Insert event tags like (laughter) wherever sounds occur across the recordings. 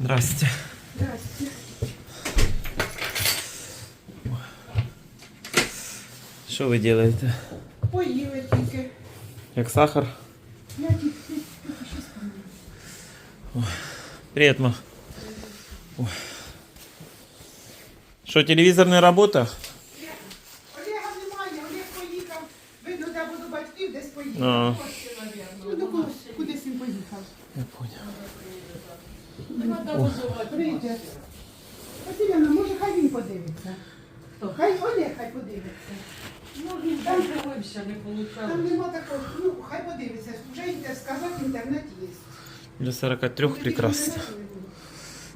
Здрасте. Здрасте. Що ви робите? Поїли тільки. Як сахар? Я тільки тільки щось помила. Привет, ма. Ой. Що, телевізор не працює? Олега немає, Олег поїхав. Видно, де буду батьків, десь А. поїхав. там дивився, не Там получалось. нема такого, ну хай подивиться. Вже інтер сказати, інтернет є. Для 43 Тільки прекрасно. інтернету не буде.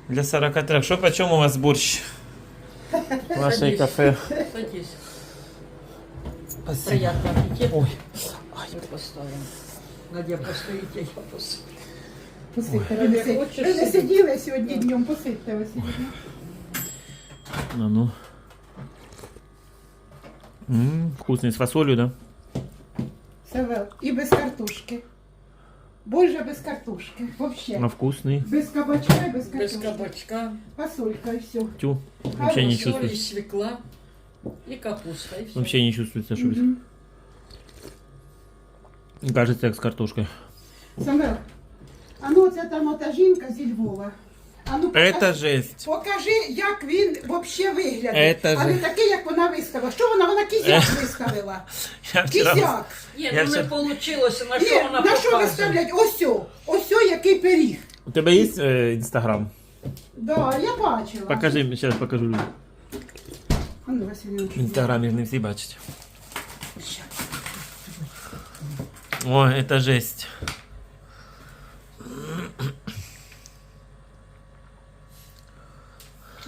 Для 43. Що по чому у вас борщ? (laughs) Ваше Садись. кафе. Садись. Спасибо. Приятно аппетит. Ой. Мы поставим. Надя постоит, я посуду. Посидьте, Ой. ви не си- Хочеш ви не сидіти? сиділи сьогодні днем, посидьте, Василіна. Ну, ну. М, вкусный, с фасолью, да? Савел. І без картошки. Боже, без картошки. Вообще. А вкусный. Без кабачка і без Без картошки. кабачка, Фасолька і все. Тю. Вообще не соли, чувствуется. свекла и капуста. И все. Вообще не чувствуется, что Мгм. Кажется, как с картошкой. Самвел, а ну це там ота жінка зі Львова. А ну покажи, Это жесть. покажи, як він взагалі виглядає. Це а не же- такий, як вона виставила. Що вона? Вона кізяк (laughs) виставила. Я вчера... Кізяк. Не, Я ну не вчера- получилось, на Ні, что она на що показывает? виставлять? Ось о, ось о, який пиріг. У тебя есть э, Инстаграм? Да, я бачила. Покажи, сейчас покажу. людям. А ну, Василіна. В Инстаграме не все бачить. Ой, это жесть.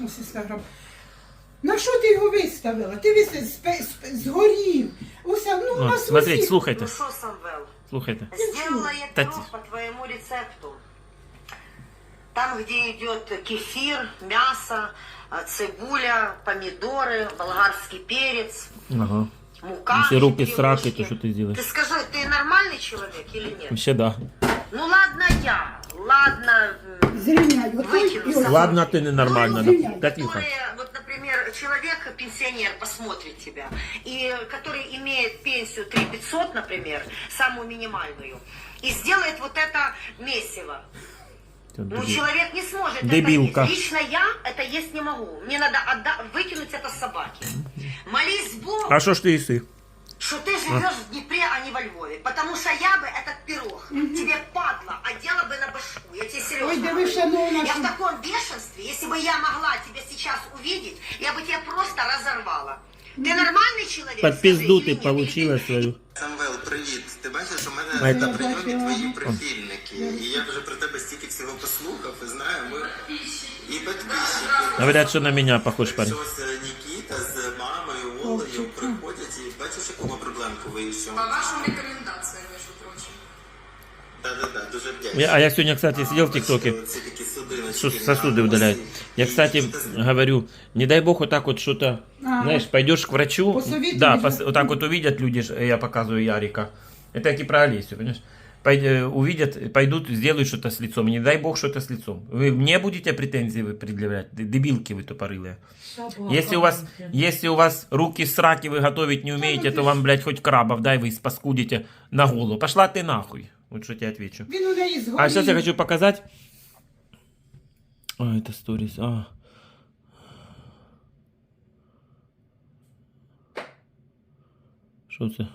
Ось інстаграм. На що ти його виставила? Ти виставила, спе- спе- згорів. Уся, ну, у Вот, нас смотрите, усіх- слухайте, Ну что, Самвел, слухайте. сделала я Тати. пирог по твоему рецепту. Там, где идет кефир, мясо, а, цибуля, помидоры, болгарский перец, Ага. мука. Если руки четыре сракой, ложки. то что ты сделаешь? Ты скажи, ты нормальный человек или нет? Вообще да. Ну ладно я, ладно і ось. сам. Ладно, ты ненормально, Ну, да. Которые, вот, например, человек, пенсионер, посмотрит тебя, и который имеет пенсию 3 500, например, самую минимальную, и сделает вот это месиво. Ну, человек не сможет Дебилка. это есть. Лично я это есть не могу. Мне надо отда- выкинуть это собаке. Молись Богу, А что ж ты исы? что ты живешь в Днепре, а не во Львове. Потому что я бы этот пирог тебе падла одела бы на башку. Я тебе серьезно Ой, да вы говорю. шановна, Я что- в таком бешенстве, если бы я могла тебя сейчас увидеть, я бы тебя просто разорвала. Ты нормальный человек? Под пизду скажи, или ты нет? получила свою. Самвел, привіт. Ти бачиш, у мене Ай, на так. прийомі Бачила. твої прихильники. І я вже про тебе стільки всього послухав і знаю, ми і підписчики. Говорят, что на меня похож парень. а я сегодня, кстати, сидел в ТикТоке. Це такі судиночки Что на сосуды удаляют. носі. Я, І кстати, що ти говорю, не дай бог вот так вот что-то, Ага. знаешь, пойдешь к врачу, Посоветуешь, да, да? пос- вот так вот увидят люди, ж- я показываю Ярика, это как и про Олесю, понимаешь? Пой- э, увидят, пойдут, сделают что-то с лицом, не дай бог что-то с лицом. Вы мне будете претензии вы предъявлять, Д- дебилки вы тупорылые. Собака, Если у вас, блин. если у вас руки сраки, вы готовить не умеете, то вам, блядь, хоть крабов дай, вы спаскудите на голову. Пошла ты нахуй. Вот что тебе отвечу. Він у неї згорів. А сейчас я хочу показать. А, это сторис. А. Что это?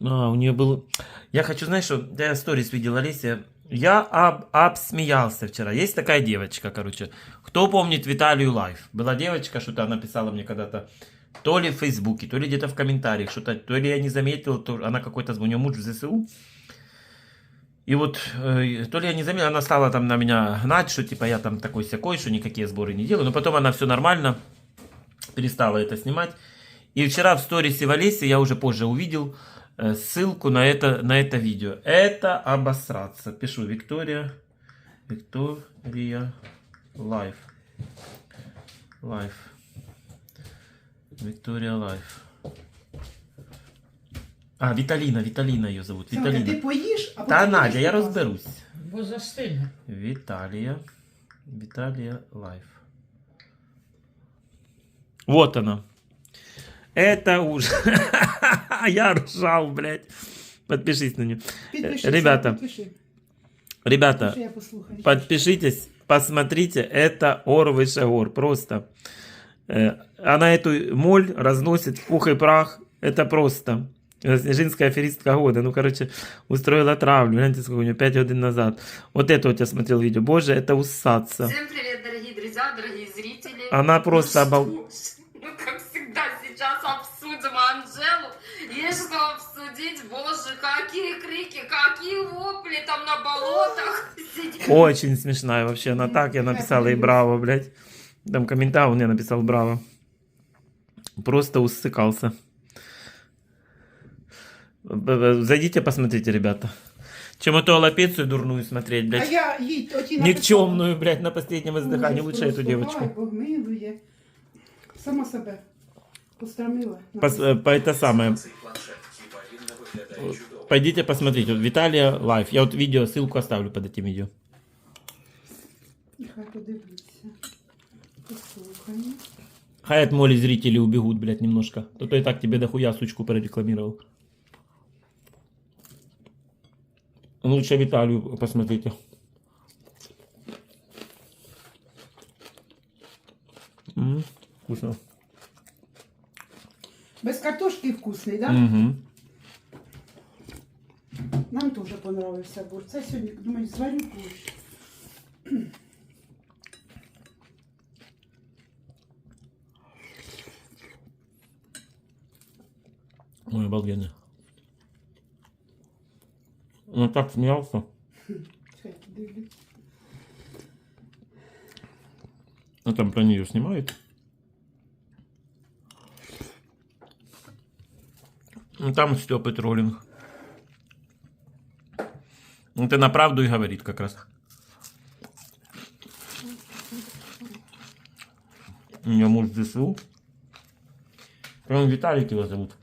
А, у нее был... Я хочу, знаешь, что... Я сторис видел, Олеся. Я об, обсмеялся вчера. Есть такая девочка, короче. Кто помнит Виталию Лайф? Была девочка, что-то она писала мне когда-то. то ли в Фейсбуке, то ли где-то в комментариях. Что-то, то ли я не заметил, то она какой-то звонил муж в ЗСУ. И вот, э, то ли я не заметил, она стала там на меня гнать, что типа я там такой секой, что никакие сборы не делаю. Но потом она все нормально, перестала это снимать. И вчера в сторисе в Олесе я уже позже увидел э, ссылку на это, на это видео. Это обосраться. Пишу Виктория. Виктория Лайф. Лайф. Виктория Лайф. А, Виталина, Виталина ее зовут. Савка, ти Виталина. поїш, а Та потім Надя, будеш я показувати. розберусь. Бо застине. Виталия. Виталия Лайф. Вот она. Это уже. (laughs) Я ржал, блядь. Подпишись на нее. Підпишись, ребята. підпиши. Ребята, Підпиши, я послухаю. подпишитесь, посмотрите. Это ор выше гор. Просто. Э, Она эту моль разносит в пух и прах. Это просто. Снежинская аферистка года. Ну, короче, устроила травлю. Гляньте, сколько у нее 5 годин назад. Вот это вот я смотрел видео. Боже, это усаться. Всем привет, дорогие друзья, дорогие зрители. Она просто Ну обал... что ж, Ну, как всегда, сейчас обсудим Анжелу. Есть что обсудить. Боже, какие крики, какие вопли там на болотах. Очень смешная вообще. Она так, я написала и браво, блядь. Там комментарий я написал браво. Просто усыкался. Б- б- Зайдите, посмотрите, ребята. Чем эту аллопецию дурную смотреть, А блядь. я їй оті Никчемную, блядь, на последнем издыхании. Лучше эту девочку. Бог милує. Сама себе пострамила. Пос- э, по это самое. Пойдите посмотрите. Вот Виталия Лайф. Я вот видео, ссылку оставлю под этим видео. Нехай подивлюся. Хай от моли зрители убегут, блядь, немножко. То то и так тебе дохуя сучку прорекламировал. Лучше Виталию посмотрите. М, Вкусно. Без картошки вкусний, так? Да? Мгм. Нам теж понравився борщ. Це сьогодні, думаю, зварю борщ. Ой, обалденно. Он так смеялся. А там про нее снимают. Ну, там Степа троллинг. Это на правду и говорит как раз. У меня муж ЗСУ. Он Виталик его зовут.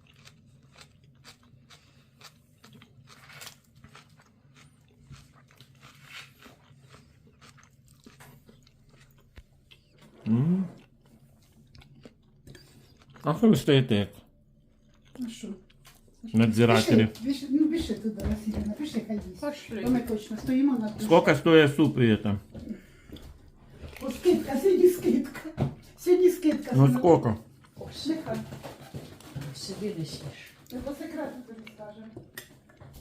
М. А хто ви стоїте як Ну що? надзиратели? Пиши, пиши, ну пиши туди, Василіна, пиши, хай їсть. Пошли. Бо ми точно стоїмо на Сколько стоит суп и это? О, скидка, сьогодні скидка. Сьогодні скидка. Ну синок. сколько? Нехай. Собі не сніж. Ми по секрету тобі скажемо.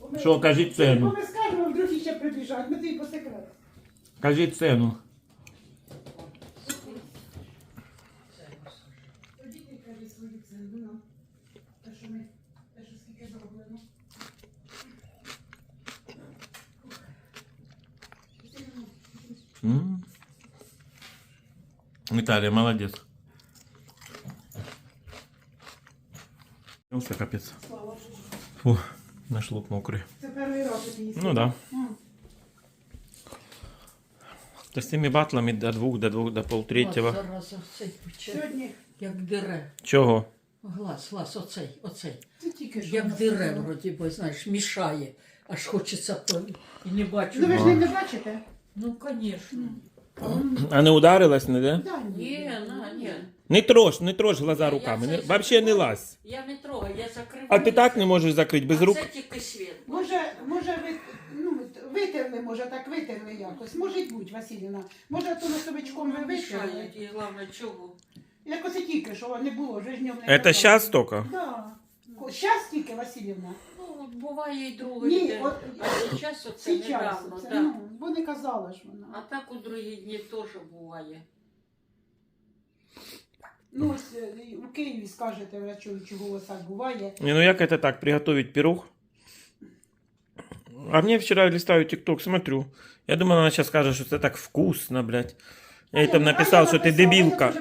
Бо ми- Що, кажіть Бо цену. ми скажемо, а вдруг ще прибіжать. Ми тобі по секрету. Кажіть цену. М. Молодец. Все, капец. Фу, наш лук мокрый. Це перший раз ти. Ну да. Да с теми батлами до двух, до двух, до пече, Сьогодні як дире. Чого? Глаз, глаз, оцей, оцей. це тільки що. Як дире, вроді би, знаєш, мішає. Аж хочеться то. І не бачу. Ну ви ж не, не бачите? Ну, звісно. А не ударилась, не да? Да, Ні, на, ні. Не трожь, не трожь глаза Я руками. це Не, вообще не закриваю. лазь. Я не трогаю, я закриваю. А ти так не можеш закрити без А рук? Це тільки світ. Може, може ви, ну, витерли, може, так витерли якось. Може й бути, Василіна. Може, то носовичком ви витерли. Мішають, і головне, чого? Якось і тільки, що не було, вже ж днем не Это катали. сейчас только? Да. Щас тільки, Василівна. Ну, буває і другий Ні, день. от А зараз оце Сейчас, недавно, це, так. ну, бо не казала ж А вона. так у другі дні теж буває. Ну, ось е, у Києві скажете, чую, чого у вас так буває. Не, ну як это так, приготовить пирог? А мне вчера листаю ТикТок, смотрю. Я думаю, она сейчас скажет, что это так вкусно, блядь. Я ей там написал, что ты дебилка.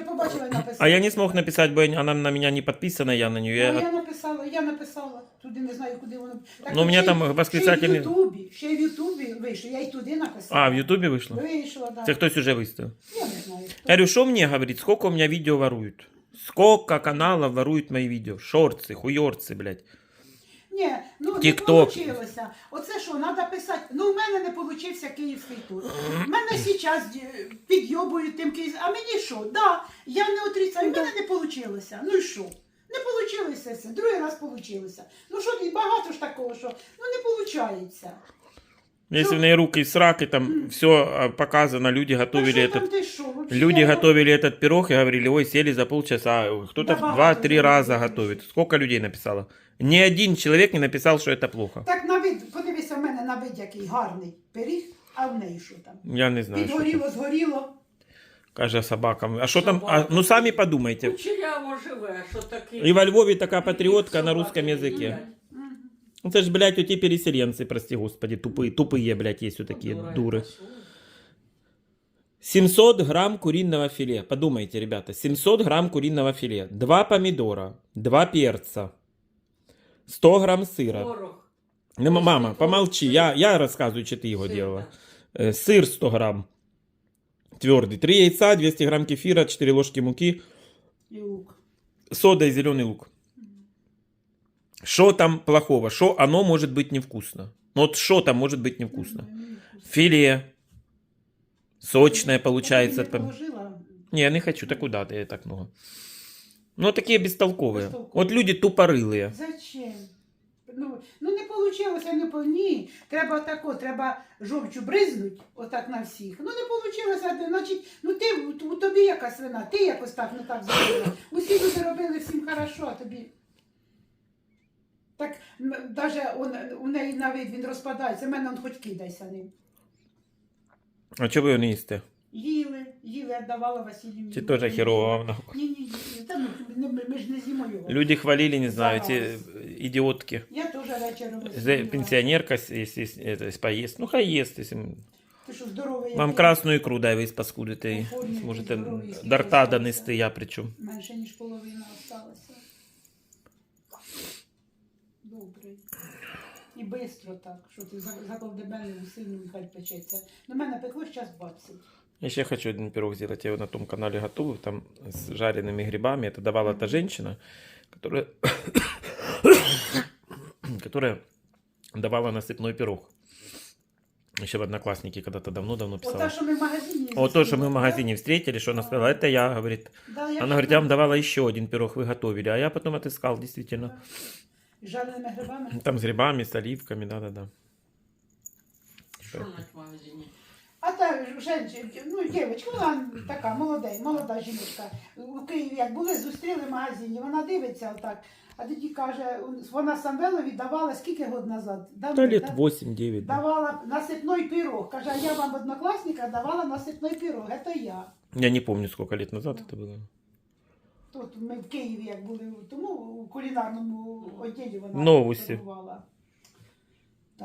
А я не смог написать, бо она на меня не подписана, я на нее. Ну, Я... написала, я написала. Туди не знаю, куди воно. Так, Ну, у мене ще й- там восклицательний- Ще й в Ютубі, ще й в Ютубі вийшло, я й туди написала. А, в Ютубе вышло? Вийшло, так. Это кто уже выставил? Я не знаю. Я говорю, что мне говорит, сколько у меня видео воруют? Сколько каналов воруют мои видео? Шорцы, хуёрцы, блядь. Ні, ну не Тік-ток. вийшло. Оце що, треба писати. Ну, у мене не вийшов київський тур. У мене зараз підйобують тим київ. А мені що? Да, я не отрицаю, у мене не вийшло. Ну і що? Не вийшло це. Другий раз вийшло. Ну що ти, багато ж такого, що ну не виходить. Если в ней руки сраки, там все показано, люди готовили Та що этот... ти що? Вообще, Люди я- готовили этот пирог и говорили, ой, сели за полчаса. Кто-то Да, два-три багато раза людей. готовит. Сколько людей написало? Ни один человек не написал, что это плохо. Так на вид, подивися в мене на вид, який гарний пиріг, а в неї що там? Я не знаю, что там. Підгоріло, згоріло. Каже собакам. А что там? А, ну сами подумайте. Кучеряво живе, що таке. И во Львове такая патриотка на русском языке. Ну, Это же, блядь, эти переселенцы, прости господи, тупые, тупые, блядь, есть вот такие дуры. 700 грамм куриного филе. Подумайте, ребята, 700 грамм куриного филе, 2 помидора, 2 перца, 100 грамм сыра. Порох. Ну, м- мама, помолчи, я, я рассказываю, что ты его Сир, делала. Э, Сыр 100 грамм, твердый, 3 яйца, 200 грамм кефира, 4 ложки муки, І лук. сода и зеленый лук. Что там плохого? Что оно может быть невкусно? Ну вот что там может быть невкусно? Филе, сочное получается. Я там. положила. Не, я не хочу, так куда ты так много? Ну, такие бестолковые. Бестолковые. Вот люди тупорылые. Зачем? Ну, ну не вийшло, не по ні. Треба тако, треба жовчу бризнуть, отак на всіх. Ну не вийшло, значить, ну ти у тобі якась вина, ти якось так не так зробила. Усі люди робили всім хорошо, а тобі. Так навіть у неї на вид він розпадається, в мене он хоч кидайся ним. А что вы его не їсте? Їли, їли, віддавала Василію. Це теж херово. нахуй. Ні, ні, ні. Та ну, не- ми, ми ж не з'їмо його. Люди хвалили, не знаю, Зараз. эти идиотки. Я теж вечором. За- з'їла. Пенсионерка, с- если с- это, с- поест. Ну, хай ест. Если... м- Ти що, здоровий? Вам який? красную икру дай ви спаскудите. і Оформлюйте Зможете здоровий, скільки до рта залишилося. донести, я причому. Менше, ніж половина осталася. Добре. І швидко так, що ти за- заколдебельний сильно нехай печеться. На мене пекло час 20. Я еще хочу один пирог сделать. Я его на том канале готовлю, там с жареными грибами. Это давала та женщина, которая, (coughs) которая давала насыпной пирог. Еще в Одноклассники когда-то давно-давно Ота, писала. що ми в магазині. Вот то, что мы зустріли, в магазине встретили, что она сказала, это я, говорит. да? Да, я Она говорит, я вам давала еще один пирог, вы готовили. А я потом отыскал, действительно. З Жареними грибами. Там с грибами, с оливками, да-да-да. Що на магазині? А та женщина, ну, дівчинка, вона така молода, молода жіночка. У Києві як були, зустріли в магазині, вона дивиться отак. А тоді каже, вона Самвелові давала скільки год назад? Давно, Да, лет да? 8-9. да. Давала насипной пирог. Каже, а я вам однокласника давала насипной пирог. Это я. Я не помню, сколько лет назад это было. Тут ми в Києві як були, тому у кулінарному відділі вона Новості. торгувала.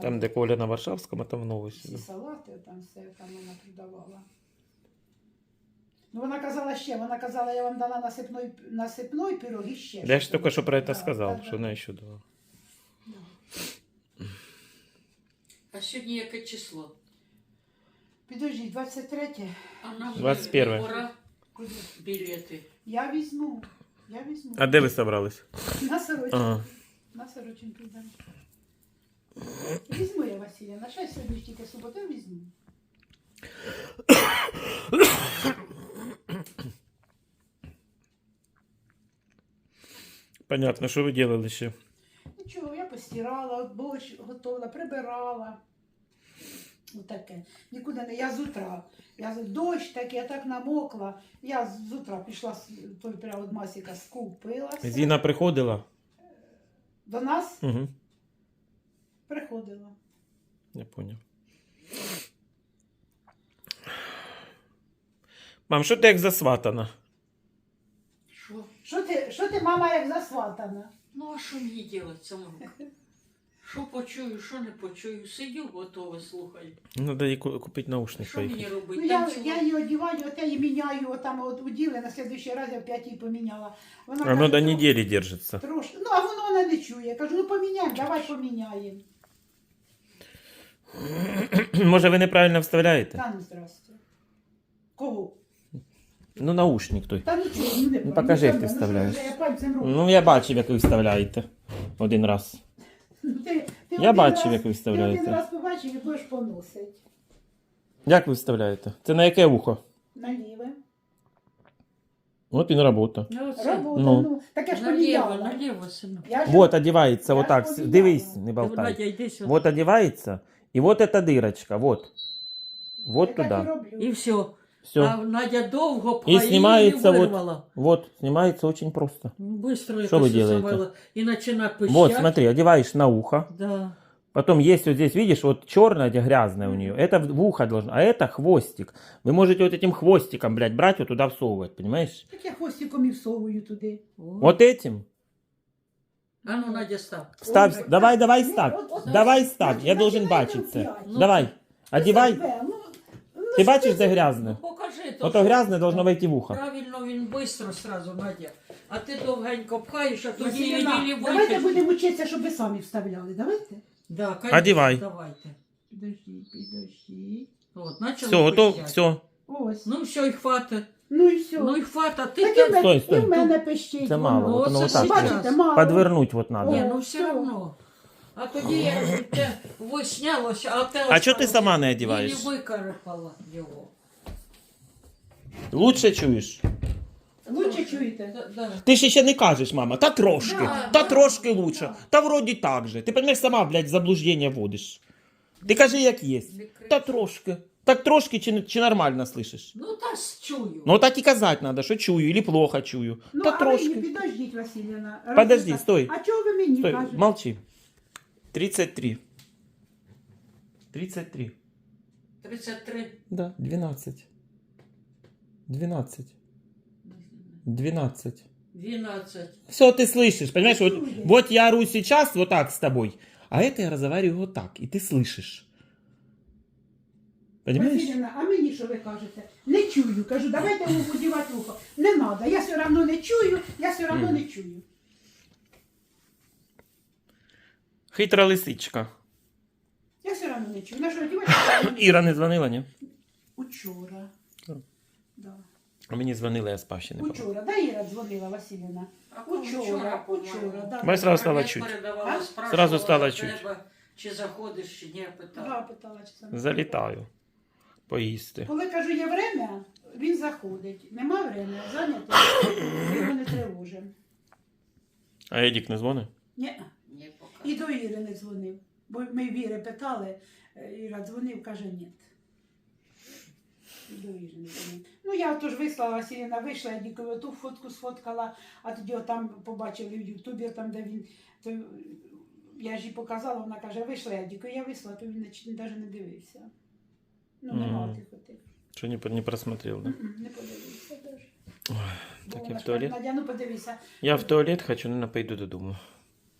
Там, где Коля на Варшавском, это в новости. всі салати, там все там вона продавала. Ну, вона казала ще, вона казала, я вам дала насипной, насипной пирог і ще. Да я щось же только что про это Да, сказал, да, что да. она еще дала. А сьогодні яке число? Підожди, 23. А нам 21. пора Куди? білети. Я візьму. Я візьму. А где вы собрались? На сорочку. Ага. На сорочинку йдемо. Візьму я Василя. На щастя, сьогодні ж тільки субота візьму. Понятно, что вы делали еще? Нічого, я постирала, борщ готувала, прибирала. Отаке. Нікуди не. Я з утра. Я з- дощ такий, я так намокла. Я з утра пішла з той прямо від Масіка, скупилася. Зина приходила? До нас Угу. приходила. Я понял. Мам, що ти як засватана? Що? Що ти, що ти, мама, як засватана? Ну а що мені робити самому? Що почую, що не почую. Сидю, готове, слухаю. Надо їй ку- купити наушник Що мені поїхати. робити? Ну, я, Танцювати? я її одіваю, оте її міняю, отам от уділи, на слідуючий раз я опять її поміняла. Вона Оно каже, до «Ну, недели держится. Трошки. Ну, а воно вона не чує. Я кажу, ну поміняємо, давай поміняємо. (clears throat) Може, ви неправильно вставляєте? Та ну здрасте. Кого? Ну, наушник той. Та нічого, ну не Ну, покажи, як ти ну, що, вставляєш. Я пальцем роблю. Ну, я бачив, як ви вставляєте один раз. Ну, Ти, ти Я один бачив, раз- як ви вставляєте. Ти один раз побачив і будеш поносити. Як ви вставляєте? Це на яке вухо? Наліве. От він робота. Ну, оце. Робота, Ну. ну. Таке ж Наліво, поміняла. наліво, синок. Я ж- Вот одевается Я вот ж так. поміняла. Дивись, не Надя, болтай. йди сюди. Вот одевается, и вот эта дырочка, вот. Вот я так і туда. роблю. І все. А Все. Надя довго І пхає, знімається її вот- вирвала. Вот, снимается очень просто. Быстро Що ви якось делаєте? завела. І починає пищати. Вот, смотри, одеваешь на ухо. Да. Потом есть вот здесь, видишь, вот черное, где грязное у нее. Это в ухо должно, а это хвостик. Вы можете вот этим хвостиком, блядь, брать вот туда всовывать, понимаешь? Так я хвостиком і всовую туди. О. Вот этим. А ну, Надя, став. Ставь, Ой, давай, так, давай ну, ставь. от- от- Давай ставь, Значить, я должен починай бачить це. крутять. Ну, Давай, одевай. Ти- где грязно? Ну, покажи. то, Вот то що- грязное должно войти в ухо. Правильно, він швидко сразу, Надя. А ти довгенько пхаєш, а тоді Василіна, її давайте вийдеш. будемо вчитися, щоб ви самі вставляли. Давайте. Да, конечно, Одівай. Давайте. Підождіть, підождіть. От, начали Все, готов, пищати. все. Ось. Ну, все, і хватить. Ну і все. Ну, і хватить. Ти так і, так... в мене- Стой, стой. і в мене пищить. Це мало, Ну, вот оно це вот Бачите, мало. Подвернуть вот надо. Ні, ну все. все одно. А тоді я те виснялося, а те А чого ти осталося. сама не одіваєш? Ілі викарпала його. Лучше чуєш? Лучше чуєте? Да, да. Ти ж ще не кажеш, мама, та трошки, Да, та да. трошки лучше, та вроді так же. Ти розумієш, сама, блядь, в заблуждення вводиш. Ти кажи, як є. Та трошки. Так трошки чи, чи нормально слышиш? Ну, та ж чую. Ну так і казати треба, що чую, или плохо чую. Ну, та а трошки. ви підождіть, Василіна. Подожди, Розпитай. стой. А чого ви мені Стой, кажете? молчи. 33. 33. 33. Да, 12. 12. 12. 12. Все ты слышишь, понимаешь? Вот, вот я ору сейчас вот так с тобой, а это я разговариваю вот так, и ты слышишь. Понимаешь? Василіна, а мені що ви кажете? Не чую. Кажу, давайте йому подівати ухо. Не треба. Я все одно не чую, я все одно Мгм. не чую. Хитра лисичка. Я все одно не чую. На що? Іра не дзвонила, ні? Учора. Так. Да. А мені дзвонили, я спав ще не попав. Учора. Да, Іра дзвонила Василіна. А Учора, учора, да. Бачиш, сразу стало Я чуть. А? Сразу стало чуть. Чи заходиш, чи ні, питала. Да, питала, чи саме. Залітаю. Поїсти. Коли кажу, є время, він заходить. Нема время, зайнятий, його не тривожимо. А Едік не дзвонить? Ні. І до Іри не дзвонив. Бо ми Віри питали, е, Іра дзвонив, каже ні. До Іри не дзвонив. Ну я тож вислала, Василіна вийшла, я дікові ту фотку сфоткала, а тоді там побачили в Ютубі, там де він. То я ж їй показала, вона каже, вийшла я діко, я вислала, то він навіть не дивився. Ну, нема Мгм. тих отих. Що не, не просмотрел, да? Не подивився даже. Бо Так я в туалет. Надя, ну подивися. Я в туалет хочу, не пойду додому.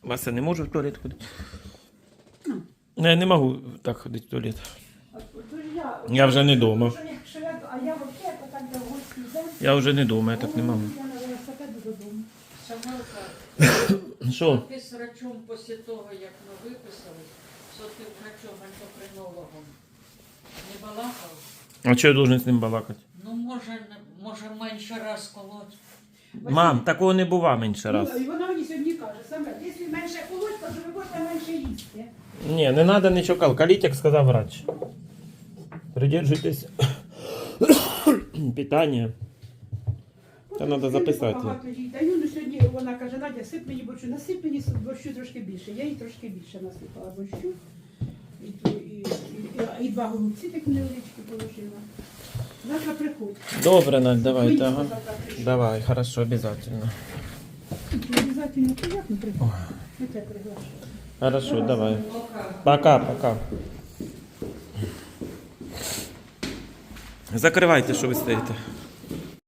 Вася, не можу в туалет ходити? Ну, Я не можу так ходити в туалет. Я, вже не дома. Що якщо я, а я взагалі так до гості йдемо. Я вже не дома, я так не можу. Я на велосипеді додому. Самилка, (coughs) Що? ти з врачом після того, як ми виписали, що ти врачом ендокринологом не балакав? А що я должен з ним балакати? Ну, може, не- може менше раз колоть. Мам, такого не бува менше раз. Ну, і вона мені сьогодні каже, саме, якщо менше колоть, то ви будете менше їсти. Ні, не треба нічого калкаліть, як сказав врач. Придержуйтесь (coughs) питання. Та треба записати. Багато їй даю, ну сьогодні вона каже, Надя, сип мені борщу, насип мені борщу трошки більше. Я їй трошки більше насипала борщу. І, і, і, і, і два голубці такі невеличкі положила. Завтра приходь. Добре, Надь, давай, Поїсти ага. завтра. Давай, хорошо, обязательно. Обязательно приятно приходь. Я тебе приглашу. Хорошо, давай. Пока, пока. Закривайте, що ви стоїте.